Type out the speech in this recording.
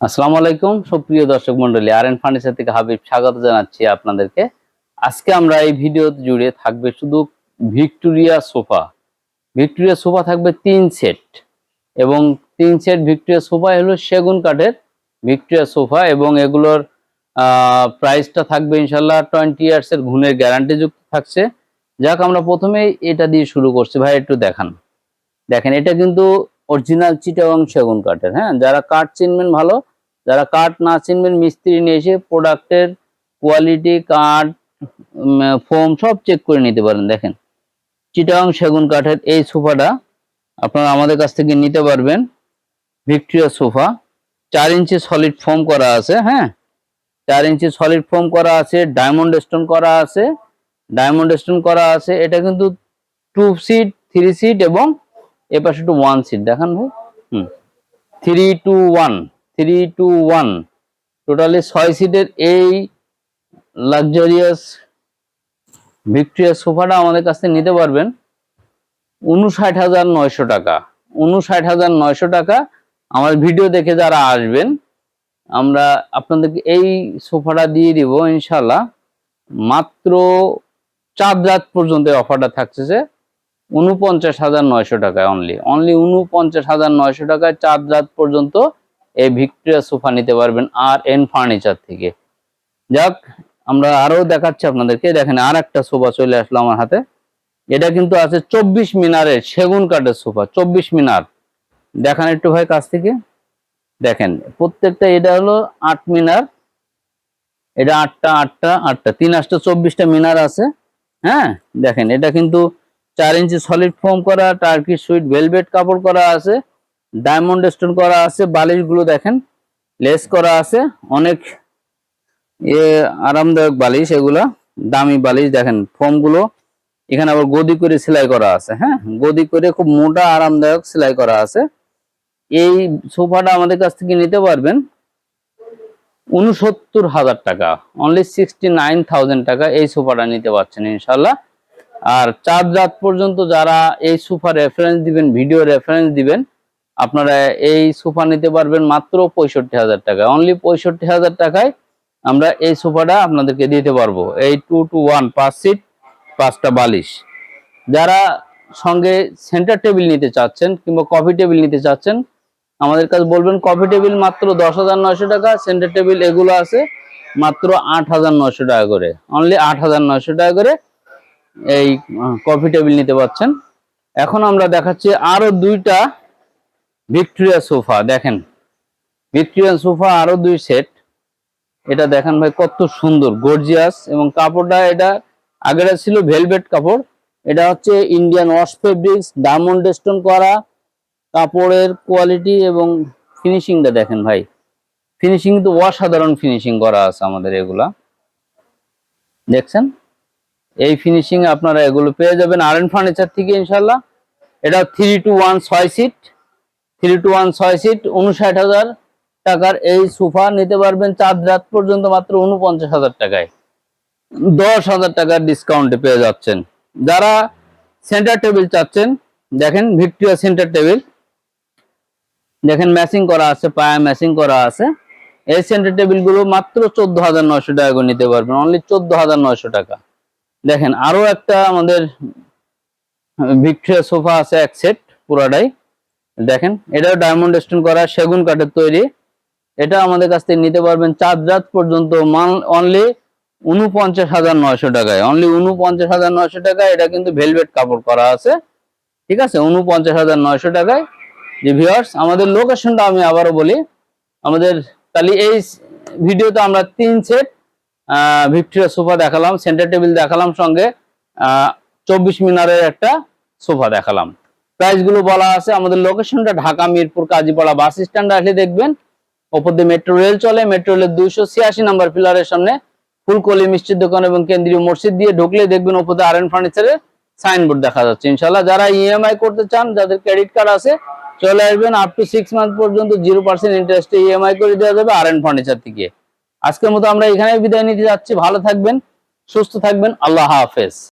আসসালামু আলাইকুম, সুপ্রিয় দর্শক মন্ডলী, আর এন ফার্নিচার থেকে হাবিব স্বাগত জানাচ্ছি আপনাদেরকে। আজকে আমরা এই ভিডিও জুড়ে থাকবে শুধু ভিক্টোরিয়া সোফা। ভিক্টোরিয়া সোফা থাকবে তিন সেট এবং তিন সেট ভিক্টোরিয়া সোফা হলো সেগুন কাঠের ভিক্টোরিয়া সোফা এবং এগুলোর প্রাইসটা থাকবে ইনশাল্লাহ টোয়েন্টি ইয়ার্সের ঘুণের গ্যারান্টি যুক্ত থাকছে। যাক, আমরা প্রথমেই এটা দিয়ে শুরু করছি। ভাই, একটু দেখান। দেখেন, এটা কিন্তু অরিজিনাল চিটাগং সেগুন কাঠের হ্যাঁ? যারা কাঠ চিনবেন ভালো, যারা কাঠ না চিনবেন, মিস্ত্রি নিয়ে এসে প্রোডাক্টের কোয়ালিটি কাঠ ফোম সব চেক করে নিতে পারেন, দেখেন। চিটাগং সেগুন কাঠের এই সোফাটা আপনারা আমাদের কাছ থেকে নিতে পারবেন। ভিক্টোরিয়া সোফা, চার ইঞ্চি সলিড ফোম করা আছে হ্যাঁ? চার ইঞ্চি সলিড ফোম করা আছে ডায়মন্ড স্টোন করা আছে ডায়মন্ড স্টোন করা আছে, এটা কিন্তু টু সিট থ্রি সিট এবং এ পাশে একটু ওয়ান সিট দেখান ভাই। হুম। Three two one three two one totally ছয় সিটের এই লাক্সারিয়াস ভিক্টোরিয়া সোফাটা আমাদের কাছ থেকে নিতে পারবেন। উনষাট হাজার নয়শো টাকা। উনষাট হাজার নয়শো টাকা আমার ভিডিও দেখে যারা আসবেন, আমরা আপনাদেরকে এই সোফাটা দিয়ে দিব ইনশাল্লাহ মাত্র চাঁদ রাত পর্যন্ত অফারটা থাকছে উনপঞ্চাশ হাজার নয়শো টাকায় অনলি অনলি উনপঞ্চাশ হাজার নয়শো টাকায় চার রাত পর্যন্ত এই ভিক্টোরিয়া সোফা নিতে পারবেন আর এন ফার্নিচার থেকে। যাক, আমরা আরও দেখাচ্ছি আপনাদেরকে। দেখেন আর একটা সোফা চলে আসলো আমার হাতে। এটা কিন্তু আছে চব্বিশ মিনারের সেগুন কাঠের সোফা, চব্বিশ মিনার। দেখান একটু ভাই কাছ থেকে। দেখেন, প্রত্যেকটা এটা হলো আট মিনার। এটা আটটা আটটা আটটা। তিন আটটা চব্বিশটা মিনার আছে। হ্যাঁ দেখেন, এটা কিন্তু চার ইঞ্চি সলিড ফোম করা টার্কি সুইট ভেলভেট কাপড় করা আছে ডায়মন্ড স্টোন করা আছে, বালিশগুলো দেখেন লেস করা আছে, অনেক এ, আরামদায়ক বালিশ এগুলা, দামি বালিশ, দেখেন ফোমগুলো এখানে আবার গদি করে সেলাই করা আছে হ্যাঁ? গদি করে খুব মোটা, আরামদায়ক সেলাই করা আছে। এই সোফাটা আমাদের কাছ থেকে নিতে পারবেন উনসত্তর হাজার টাকা অনলি সিক্সটি নাইন থাউজেন্ড টাকা এই সোফাটা নিতে পারছেন ইনশাল্লাহ আর চার রাত পর্যন্ত যারা এই সোফা রেফারেন্স দিবেন ভিডিও রেফারেন্স দিবেন, আপনারা এই সোফা নিতে পারবেন মাত্র পঁয়ষট্টি হাজার টাকা অনলি পঁয়ষট্টি হাজার টাকায় আমরা এই সোফাটা আপনাদেরকে দিতে পারব। এই টু টু ওয়ান পাঁচ সিট পাঁচটা বালিশ। যারা সঙ্গে সেন্টার টেবিল নিতে চাচ্ছেন কিংবা কফি টেবিল নিতে চাচ্ছেন, আমাদের কাছে বলবেন কফি টেবিল মাত্র দশ হাজার নয়শো টাকা সেন্টার টেবিল এগুলো আছে মাত্র আট হাজার নয়শো টাকা করে। অনলি আট হাজার নয়শো টাকা করে এই কফি টেবিল নিতে পারছেন এখন আমরা দেখাচ্ছি আরও দুইটা ভিক্টোরিয়া সোফা দেখেন। ভিক্টোরিয়া সোফা আরও দুই সেট এটা দেখেন ভাই, কত সুন্দর গর্জিয়াস এবং কাপড়টা এটা আগেটা ছিল ভেলভেট কাপড়। এটা হচ্ছে Indian wash fabrics diamond stone করা, কাপড়ের কোয়ালিটি এবং ফিনিশিংটা দেখেন ভাই। ফিনিশিং তো অসাধারণ ফিনিশিং করা আছে আমাদের এগুলা। দেখছেন? এই ফিনিশিং আপনারা এগুলো পেয়ে যাবেন। আর এন ফার্নিচার থেকে ইনশাল্লাহ এটা থ্রি টু ওয়ান ছয় সিট থ্রি টু ওয়ান ছয় সিট উনষাট হাজার টাকার এই সোফা নিতে পারবেন চার রাত পর্যন্ত মাত্র উনপঞ্চাশ হাজার টাকায়। দশ হাজার টাকার ডিসকাউন্টে পেয়ে যাচ্ছেন। যারা সেন্টার টেবিল চাচ্ছেন, দেখেন ভিক্টোরিয়া সেন্টার টেবিল দেখেন ম্যাচিং করা আছে, পায়া ম্যাচিং করা আছে। এই সেন্টার টেবিলগুলো মাত্র চোদ্দ হাজার নয়শো টাকা নিতে পারবেন। অনলি চোদ্দ হাজার নয়শো টাকা। দেখেন, আরও একটা আমাদের ভিক্টোরিয়া সোফা আছে এক সেট পুরাটাই। দেখেন, এটাও ডায়মন্ড স্টোন করা, সেগুন কাঠের তৈরি। এটা আমাদের কাছ থেকে নিতে পারবেন চাঁদ রাত পর্যন্ত অনলি উনপঞ্চাশ হাজার নয়শো টাকায়। অনলি উনপঞ্চাশ হাজার নয়শো টাকায় এটা কিন্তু ভেলভেট কাপড় করা আছে। ঠিক আছে? উনপঞ্চাশ হাজার নয়শো টাকায়। যে ভিউয়ার্স আমাদের লোকেশনটা আমি আবারও বলি। আমাদের তাহলে এই ভিডিওতে আমরা তিন সেট ভিক্টোরিয়া সোফা দেখালাম সেন্টার টেবিল দেখালাম সঙ্গে চব্বিশ মিনারের একটা সোফা দেখালাম। প্রাইসগুলো বলা আছে, আমাদের লোকেশনটা ঢাকা, মিরপুর, কাজীপাড়া বাস স্ট্যান্ড আসলে দেখবেন। ওপর দিয়ে মেট্রো রেল চলে মেট্রো রেলের দুইশো ছিয়াশি নাম্বার পিলারের সামনে ফুলকলি মিষ্টির দোকান এবং কেন্দ্রীয় মসজিদ দিয়ে ঢুকলে দেখবেন ওপর দিয়ে আর এন ফার্নিচারের সাইনবোর্ড দেখা যাচ্ছে। ইনশাল্লাহ যারা ইএমআই করতে চান, যাদের ক্রেডিট কার্ড আছে, চলে আসবেন আপ টু সিক্স মান্থ পর্যন্ত জিরো পার্সেন্ট ইন্টারেস্টে ইএমআই করে দেওয়া যাবে আর এন ফার্নিচার থেকে। আজকের মতো আমরা এখানে বিদায় নিতে যাচ্ছি। ভালো থাকবেন সুস্থ থাকবেন। আল্লাহ হাফেজ।